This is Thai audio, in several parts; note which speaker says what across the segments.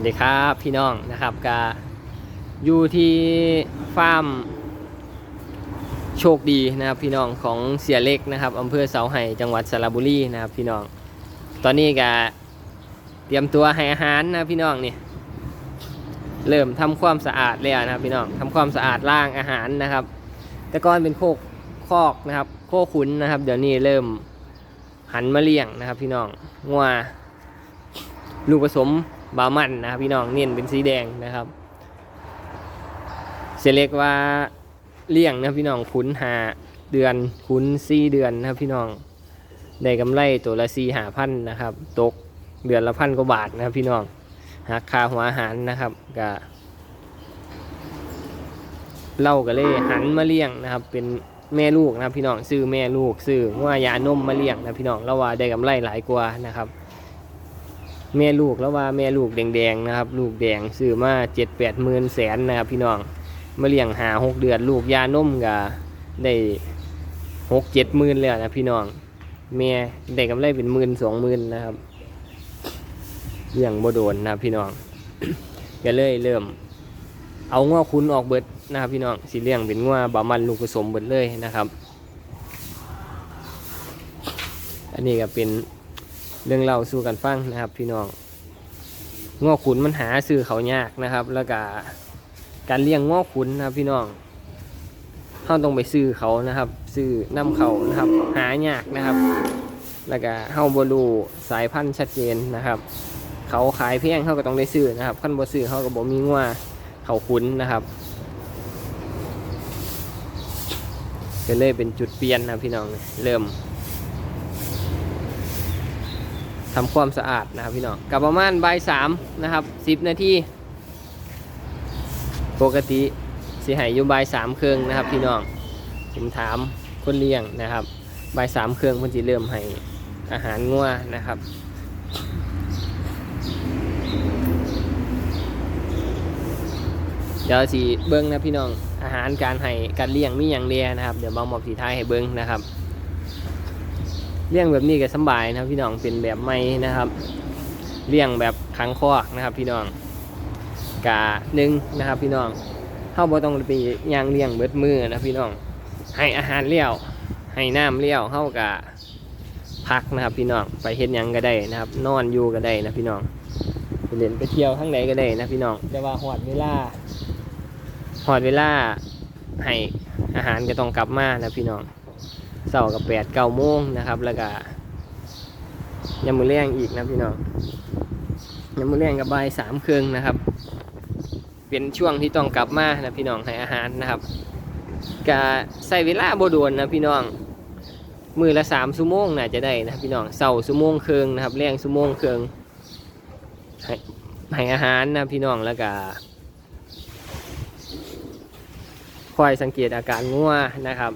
Speaker 1: วัสดีครับพี่น้องนะครับกาอยู่ที่ฟาร์มโชคดีนะครับพี่น้องของเสียเล็กนะครับอำเภอเสาไห่จังหวัดสระบุรีนะครับพี่น้อง ตอนนี้ก็เตรียมตัวให้อาหารนะพี่น้องนี่เริ่มทำความสะอาดแล้วนะครับพี่น้องทำความสะอาดล่างอาหารนะครับ แต่ก่อนเป็นโคกคอกนะครับโคขุนนะครับ เดี๋ยวนี้เริ่มหันมาเลี้ยงนะครับพี่น้องงัวลูกผสม บามันนะครับพี่น้องเน้นเป็นสีแดงนะครับเสียเล็กว่าเลี้ยงนะพี่น้องขุนหาเดือนขุนสี่เดือนนะพี่น้องได้กำไรตัวละสี่หาพันนะครับ ตกเดือนละพันกว่าบาทนะครับพี่น้องหักค่าหัวอาหารนะครับก็เล่าก็เลยหันมาเลี้ยงนะครับ เป็นแม่ลูกนะพี่น้องซื้อแม่ลูกซื้อว่ายานมมาเลี้ยงนะพี่น้องแล้วว่าได้กำไรหลายกว่านะครับ แม่ลูกแล้วว่าแม่ลูกแดงๆนะครับ ลูกแดงซื้อมาเจ็ดแปดหมื่นแสนนะครับ พี่น้องมาเลี้ยงหาหกเดือนลูกยานมก็ได้หกเจ็ดหมื่นเลยนะพี่น้องแม่ได้กำไรเป็นหมื่นสองหมื่นนะครับเลี้ยงบ่โดนนะพี่น้องก็เลยเริ่ม เอาง้อคุณออกเบิดนะครับพี่น้องสีเลี้ยงเป็นง้อบามันลูกผสมเบิดเลยนะครับ อันนี้ก็เป็น เรื่องเล่าสู่กันฟังนะครับ พี่น้องง้อขุนมันหาซื้อเขายากนะครับ แล้วก็การเลี้ยงง้อขุนนะครับ พี่น้องเขาต้องไปซื้อเขานะครับซื้อน้ำเขานะครับ หายากนะครับ แล้วก็เฮาบรูสายพันธุ์ชัดเจนนะครับ เขาขายแพงเขาก็ต้องได้ซื้อนะครับขั้นบ่ซื้อเขาก็บ่มีง้อเขาขุนนะครับก็เลยเป็นจุดเปลี่ยนนะพี่น้องเริ่ม ทำความสะอาดนะครับพี่น้องกับประมาณบ่ายสามนะครับสิบนาทีปกติสิใหายอยู่บ่ายสามเครื่องนะครับพี่น้องผมถามคนเลี้ยงนะครับบ่ายสามเครื่องเพิ่นสิเริ่มให้อาหารงัวนะครับเดี๋ยวสิเบิ้งนะพี่น้องอาหารการให้การเลี้ยงมีอย่างเดียนะครับเดี๋ยวบางหมอบสีท้ายให้เบิ้งนะครับ เลี้ยงแบบนี้ก็สบายนะครับ พี่น้องเป็นแบบไม่นะครับเลี้ยงแบบขังคอกนะครับ พี่น้องกาหนึ่งนะครับ พี่น้องเข้าบ่ต้องไปย่างเลี้ยงเบิดมือนะพี่น้อง ให้อาหารเลี้ยวให้น้ำเลี้ยวเข้ากะพักนะครับ พี่น้องไปเฮ็ดยังก็ได้นะครับ นอนอยู่ก็ได้นะพี่น้องไปเล่นไปเที่ยวทั้งไหนก็ได้นะพี่น้องแต่ว่าหอดเวลาหอดเวลาให้อาหารก็ต้องกลับมานะพี่น้อง เสาร์กับแปดเก้าโมงนะครับแล้วก็ยามมือแรงอีกนะพี่น้องยามมือแรงกับใบสามเครึ่องนะครับ เป็นช่วงที่ต้องกลับมานะพี่น้องให้อาหารนะครับกะใส่เวลาโบดวนนะพี่น้องมือละสามชั่วโมงน่าจะได้นะพี่น้องเสาร์ชั่วโมงเครึ่องนะครับแรงชั่วโมงเครึ่องให้ให้อาหารนะพี่น้องแล้วก็คอยสังเกตอาการงัวนะครับ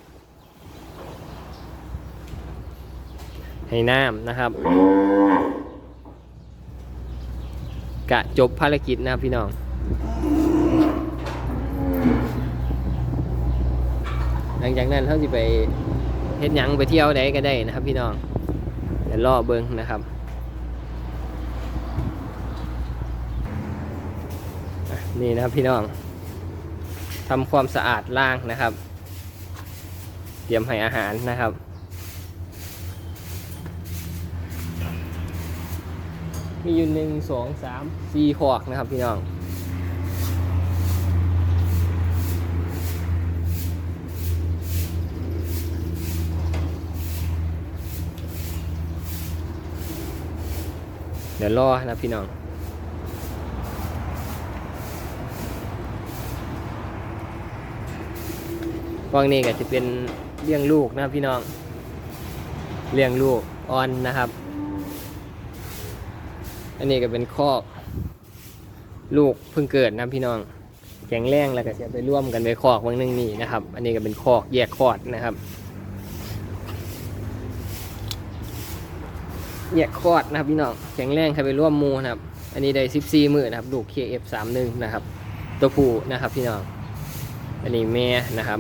Speaker 1: ให้น้ำนะครับ กะจบภารกิจนะครับพี่น้องหลังจากนั้นเขาจะไปเฮ็ดหยังไปเที่ยวใดก็ได้นะครับ พี่น้องเดี๋ยวรอเบิ้งนะครับนี่นะครับพี่น้องทำความสะอาดล่างนะครับ เตรียมให้อาหารนะครับ มีอยู่หนึ่งสองสามสี่ขอกนะครับพี่น้องเดี๋ยวรอนะพี่น้องกวงนี้ก็จะเป็นเลี้ยงลูกนะพี่น้อง เลี้ยงลูกออนนะครับ อันนี้ก็เป็นคอก ลูกเพิ่งเกิดนะพี่น้องแข็งแรงแล้วก็จะไปร่วมกันไปคอกบางนึงนี่นะครับ อันนี้ก็เป็นคอกแยกคอดนะครับ แยกคอดนะครับพี่น้องแข็งแรงใครไปร่วมมูนะครับ อันนี้ได้14มือนะครับลูก KF31 นะครับ ตัวผู้นะครับพี่น้อง อันนี้แม่นะครับ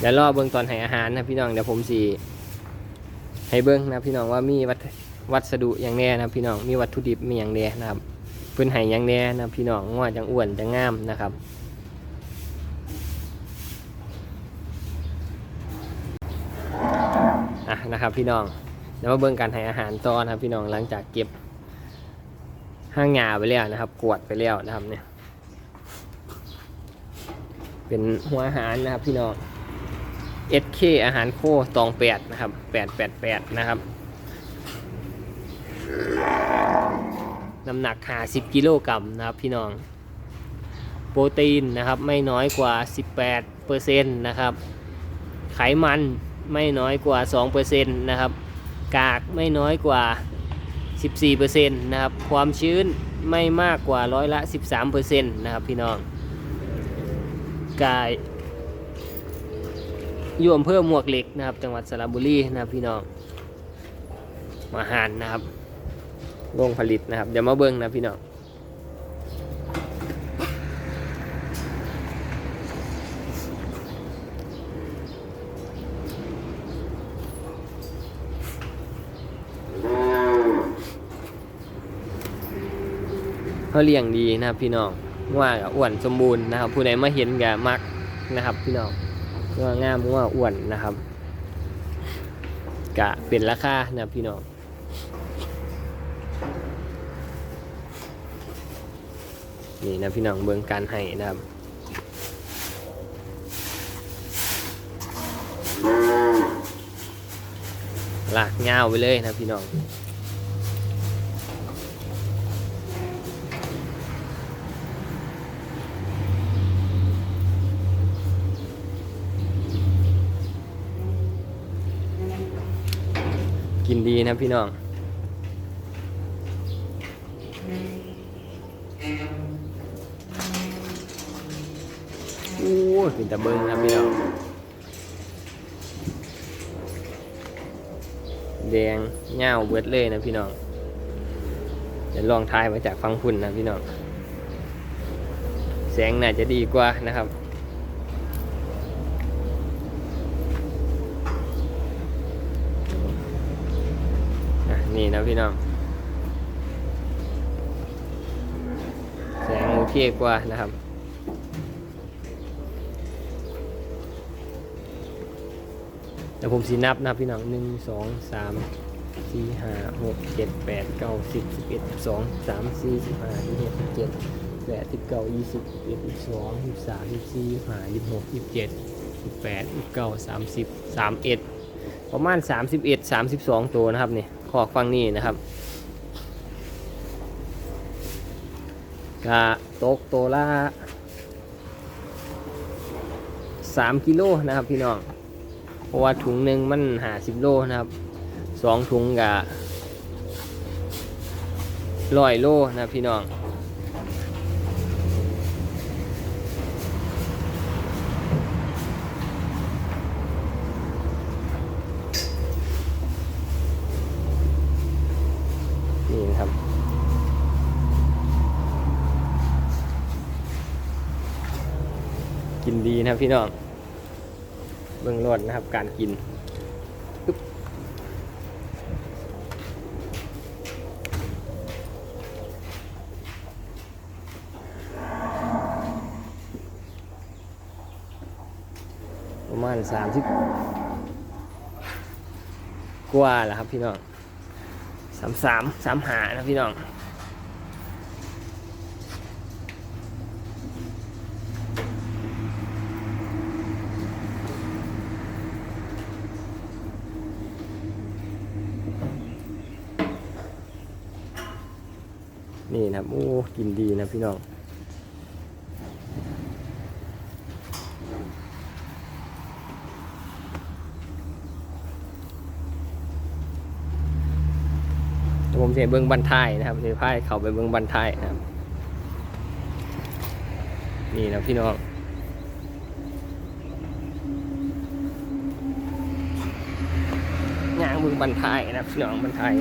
Speaker 1: เดี๋ยวรอเบิ้งตอนให้อาหารนะพี่น้องเดี๋ยวผมสีให้เบิ้งนะพี่น้องว่ามีวัต วัสดุอย่างแน่นะพี่น้องมีวัตถุดิบมีอย่างแน่นะครับเพิ่นให้หยังแน่นะพี่น้องงัวจังอ้วนจังงามนะครับอะนะครับพี่น้องเดี๋ยวมาเบิ่งการให้อาหารต่อนะครับ พี่น้องหลังจากเก็บห้างงาไปแล้วนะครับ กวดไปแล้วนะครับเนี่ย เป็นหัวอาหารนะครับพี่น้อง SK อาหารโคตองแปดนะครับแปดแปดแปดนะครับ น้ำหนัก 50 กิโลกรัมนะครับพี่น้อง โปรตีนนะครับไม่น้อยกว่า 18เปอร์เซ็นต์นะครับ ไขมันไม่น้อยกว่า 2%นะครับ กากไม่น้อยกว่า 14%นะครับ ความชื้นไม่มากกว่าร้อยละ 13%นะครับพี่น้องกายอยู่อำเภอหมวกเหล็กนะครับ จังหวัดสระบุรีนะครับพี่น้อง มาหารนะครับ โรงผลิตนะครับ เดี๋ยวมาเบิ้งนะพี่น้องเขาเลี้ยงดีนะครับพี่น้องว่าอ้วนสมบูรณ์นะครับ ผู้ใดมาเห็นกับมักนะครับ พี่น้องว่างามว่าอ้วนนะครับกะเป็นราคานะพี่น้อง นี่นะพี่น้องเบืองการให้นะครับลากเงาไปเลยนะพี่น้องกินดีนะพี่น้อง โอ้ ยเป็นตะเบิงนะพี่น้องแดงเงาเบิดเลยนะพี่น้องเดี๋ยวลองทายมาจากฟังพุ่นนะพี่น้องแสงน่าจะดีกว่านะครับนี่นะพี่น้องแสงโอเคกว่านะครับ ดี๋ยวผมสีนับนับพี่น้องหนึ่งสองสามสี่ห้าหกเจ็ดแปดเก้าสิบสิบเอ็ดสิบสองสามสี่สิบห้าสิบหกสิบเจ็ดแปดสิบเก้ายี่สิบเอ็ดสิบสองสิบสามสิบสี่สิบห้าสิบหกสิบเจ็ดสิบแปดสิบเก้าสามสิบสามเอ็ดประมาณ31 32ตัวนะครับนี่ขอกฟังนี่นะครับกะตกตัวละ3กิโลนะครับพี่น้อง ราะว่าถุงหนึ่งมันหาสิบโลนะครับสองถุงกะร้อยโลนะพี่น้องนี่นครับกินดีนะพี่น้อง เบื้องรดนะครับการกินปึ๊บประมาณสามสิบกว่าแล้วครับพี่น้องสามสามสามหานะพี่น้อง นี่นะครับโอ้กินดีนะพี่น้องเดี๋ยวผมจะให้เบิ้งบันทายนะครับจะพายเขาไปเบิ้งบันทายนะครับ นี่นะพี่น้องย่างเบิ้งบันทายนะครับพี่น้องบันทาย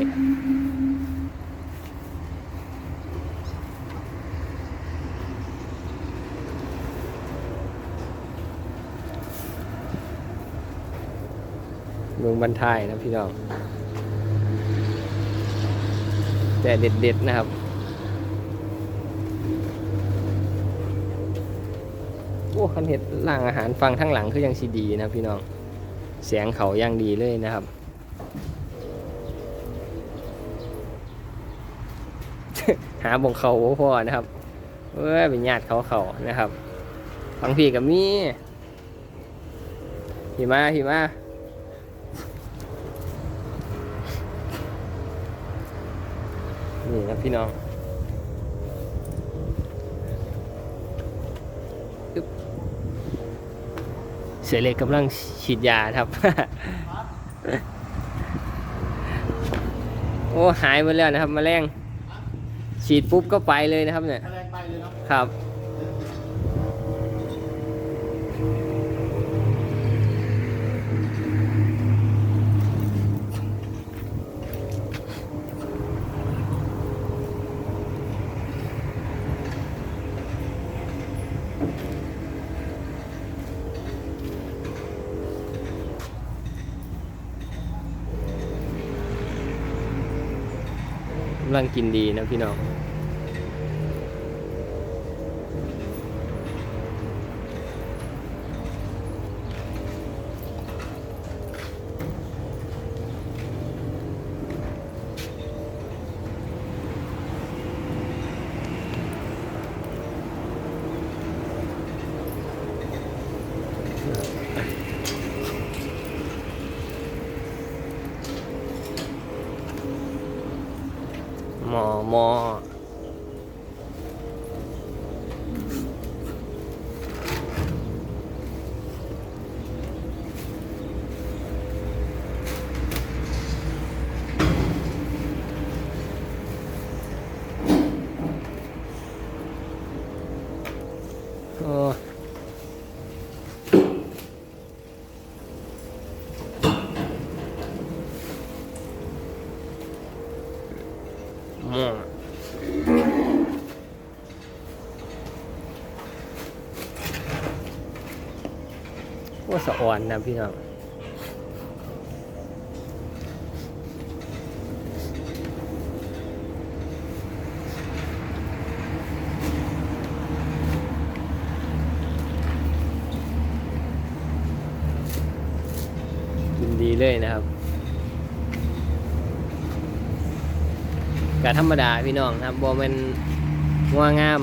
Speaker 1: งบรรทายนะพี่น้อง แต่เด็ดๆนะครับ โอ้คันเห็ดล่างอาหารฟังทั้งหลังคือยังสีดีนะพี่น้องเสียงเขายังดีเลยนะครับ หาบงเขาพ่อนะครับเอ้ยเป็นญาติเขาเขานะครับฟังพี่กับมี่หิมาหิมา นี่นะพี่น้องอึ๊บเสียเล็กกำลังฉีดยาครับ โอ้หายไปแล้วนะครับแมลงฉีดปุ๊บก็ไปเลยนะครับเนี่ย
Speaker 2: แมลงไปเลยเนาะ
Speaker 1: ครับำลังกินดีนะพี่น้อง ห สะอ่อนนะพี่น้องกินดีเลยนะครับกาธรรมดาพี่น้องนะครับบ่แมันงัวงาม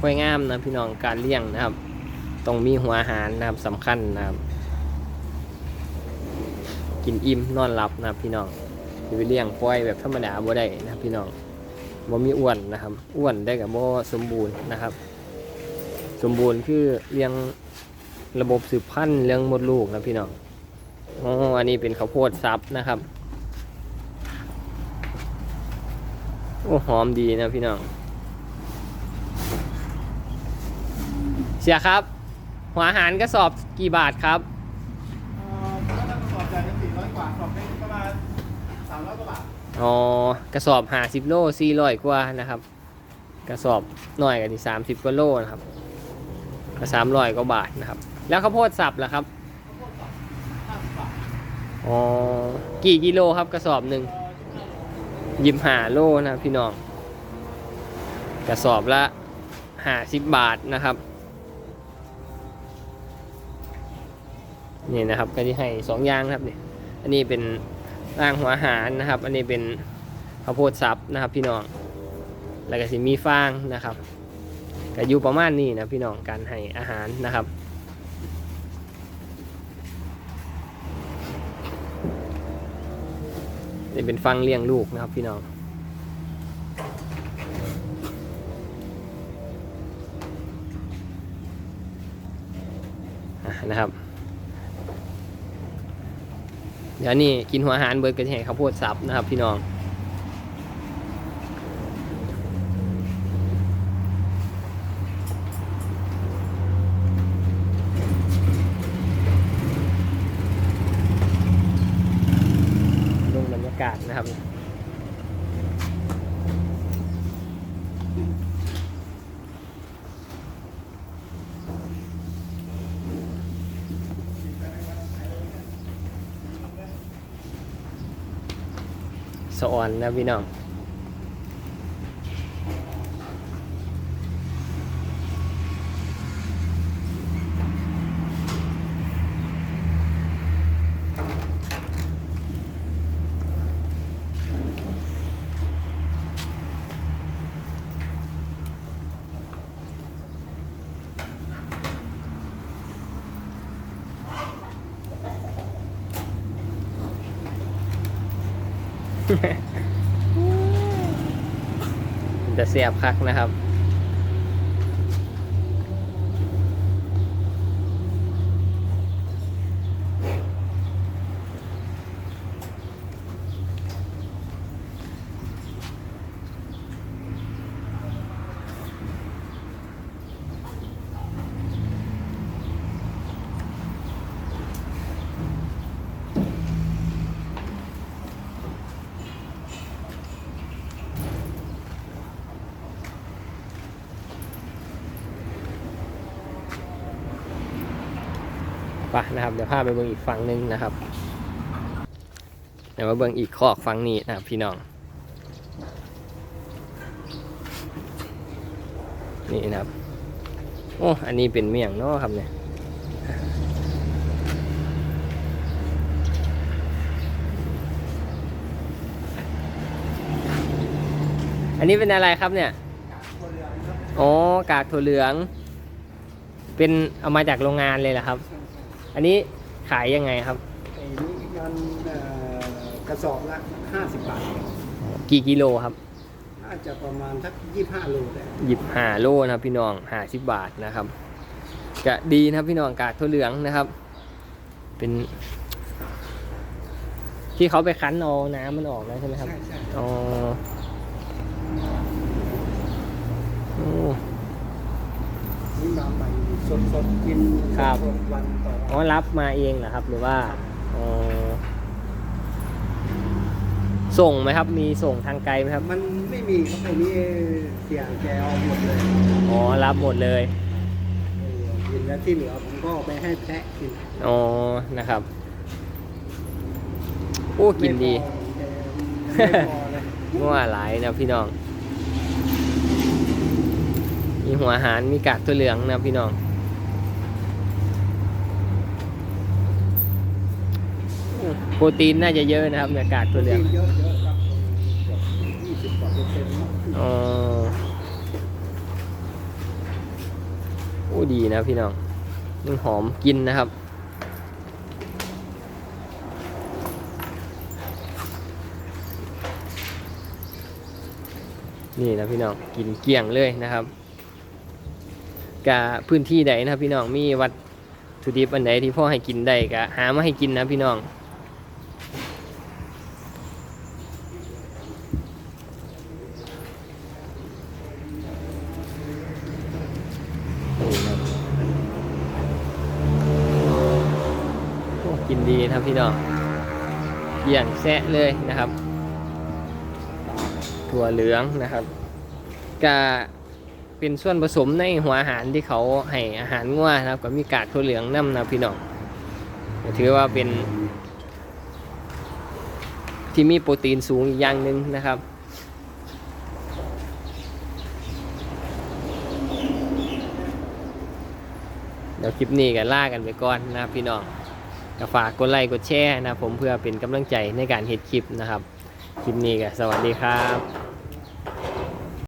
Speaker 1: ค่อยงามนะพี่น้องการเลี้ยงนะครับ ต้องมีหัวอาหารนะครับสำคัญนะครับ กินอิ่มนอนหลับนะพี่น้องอย่าไปเลี้ยงปล่อยแบบธรรมดาบ่ได้นะพี่น้องบ่มีอ้วนนะครับ อ้วนได้กับบ่สมบูรณ์นะครับ สมบูรณ์คือเลี้ยงระบบสืบพันธุ์เลี้ยงมดลูกนะพี่น้องอ๋ออันนี้เป็นข้าวโพดซับนะครับโอ้หอมดีนะพี่น้องเสียครับ หัวอาหารกระสอบกี่บาทครับ
Speaker 2: อ๋อกระสอบ
Speaker 1: หาสิบโลสี่ร้อยกว่านะครับ กระสอบหน่อยกันที่สามสิบกว่าโลนะครับก็สามร้อยกว่าบาทนะครับ แล้วข้าวโพดสับล่ะครับอ๋อกี่กิโลครับกระสอบหนึ่งยิมหาโลนะพี่น้องกระสอบละหาสิบบาทนะครับนี่นะครับก็ที่ให้สองอย่างครับเนี่ยอันนี้เป็น ร่างหัวอาหารนะครับ อันนี้เป็นข้าวโพดสับนะครับ พี่น้อง แล้วก็สิมีฟางนะครับก็อยู่ประมาณนี้นะพี่น้องการให้อาหารนะครับนี่เป็นฟังเลี้ยงลูกนะครับพี่น้องนะครับ เดี๋ยวนี้กินหัวอาหารเบิร์ดก็จะให้ข้าวโพดสับนะครับพี่น้อง ลงบรรยากาศนะครับ สะออนนะพี่น้อง จะเสียบคักนะครับ ไปนะครับเดี๋ยวพาไปเบิ่งอีกฝั่งหนึงนะครับเดี๋ยวมาเบิ่งอีกคอกฝั่งนี้นะครับพี่น้องนี่นะครับโอ้อันนี้เป็นเมี่ยงเนาะครับเนี่ยอันนี้เป็นอะไรครับเนี่ยอ๋อกากถั่วเหลือง เป็นเอามาจากโรงงานเลยเหรอครับ อันนี้ขายยังไงครับ
Speaker 2: ไอ้นี่มันเอ่อกระสอบละ50 บาท
Speaker 1: กี่กิโลครับ
Speaker 2: น่าจะประมาณสัก25โลได้
Speaker 1: หยิบหาโลนะครับพี่น้องหาสิบบาทนะครับกะดีนะครับพี่น้องกากถั่วเหลืองนะครับ เป็น ที่เขาไปคั้นเอาน้ำมันออกแล้วใช่ไหมครับ
Speaker 2: ใช่ใช่
Speaker 1: อ๋อโอ้
Speaker 2: นี่มาใหม่ สดสดๆกิน
Speaker 1: ครับ
Speaker 2: สดๆวันต่อ
Speaker 1: อ๋อ
Speaker 2: วัน
Speaker 1: รับมาเองเหรอครับ หรือว่าอ๋อส่งไหมครับ มีส่งทางไกลไหมครับ
Speaker 2: มันไม่มีครับไอ้นี่เสียแกเอาหมดเลย
Speaker 1: อ๋อรับหมดเลย
Speaker 2: เออกินแล้วที่เหลือผมก็เอาไปให้แพะกิน
Speaker 1: อ๋อนะครับโอ้กินดี
Speaker 2: ไม่พอไม่พอเลย
Speaker 1: งัวหลายนะพี่น้อง มีหัวอาหารมีกากตัวเหลืองนะพี่น้อง โปรตีนน่าจะเยอะนะครับเนี่ยกากตัวเหลือง
Speaker 2: กินเยอะๆครับยี่สิบกว่าเปอร์เซ็นต์อ๋
Speaker 1: อโอ้ดีนะพี่น้องมันหอมกินนะครับ นี่นะพี่น้องกินเกลี้ยงเลยนะครับกะพื้นที่ใดนะครับพี่น้องมีวัดถุดิบอันใดที่พ่อให้กินได้กะหามาให้กินนะพี่น้องนี่ครับโอ้กินดีนะครับพี่น้อง เกลี้ยงแซะเลยนะครับ ถั่วเหลืองนะครับก็เป็นส่วนผสมในหัวอาหารที่เขาให้อาหารงัวนะครับก็มีกากถั่วเหลืองน้ำนะพี่น้องถือว่าเป็นที่มีโปรตีนสูงอีกอย่างหนึ่งนะครับเดี๋ยวคลิปนี้ก็ล่ากันไปก่อนนะครับพี่น้อง ก็ฝากกดไลค์กดแชร์นะครับผมเพื่อเป็นกำลังใจในการเฮ็ดคลิปนะครับ คลิปนี้ก็สวัสดีครับ